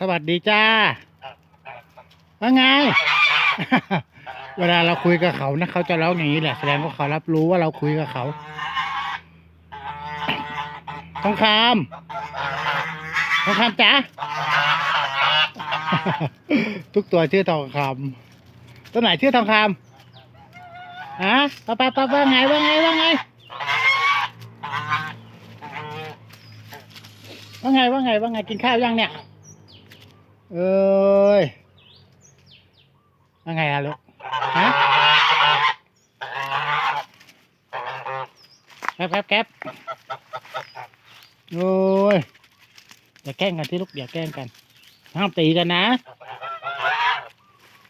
สวัสดีจ้าว่าไง เวลาเราคุยกับเขานะเขาจะร้องอย่างนี้แหละ แสดงว่าเขารับรู้ว่าเราคุยกับเขาทองคำทองคำจ้าทุกตัวชื่อทองคำตัวไหนชื่อทองคำฮะป้าป้าป้าว่าไงว่าไงว่าไงว่าไงว่าไงว่าไงกินข้าวยังเนี่ย เอ้ยว่าไงอะลูกฮะแก๊บแก๊บแก๊บโอ้ยอย่าแกล้งกันที่ลูกอย่าแกล้งกันห้ามตีกันนะ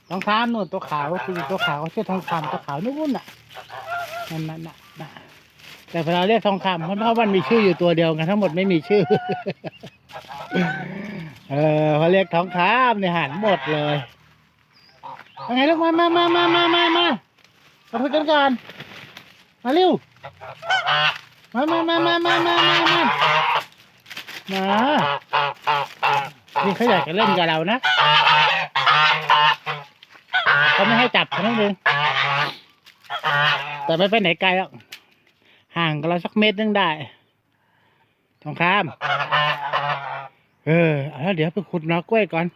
ทองคำนู่นตัวขาวคือตัวขาวเขาชื่อทองคำตัวขาวนู่นน่ะนั่นน่ะ แต่เวลาเรียกทองคำเพราะเพราะมันมีชื่ออยู่ตัวเดียวกันทั้งหมดไม่มีชื่อ เออพอเรียกทองคำเนี่ยหันหมดเลยมาไงลูกมามามามามามามามาคุยกันก่อนมาเร็วมามามามามามามามามานี่เขาอยากจะเล่นกับเรานะเขาไม่ให้จับเท่านั้นเองแต่ไม่ไปไหนไกลหรอก ห่างกันเราสักเมตรนึงได้ทองคำเออเอาแล้วเดี๋ยวไปขุดหนอกล้วยก่อน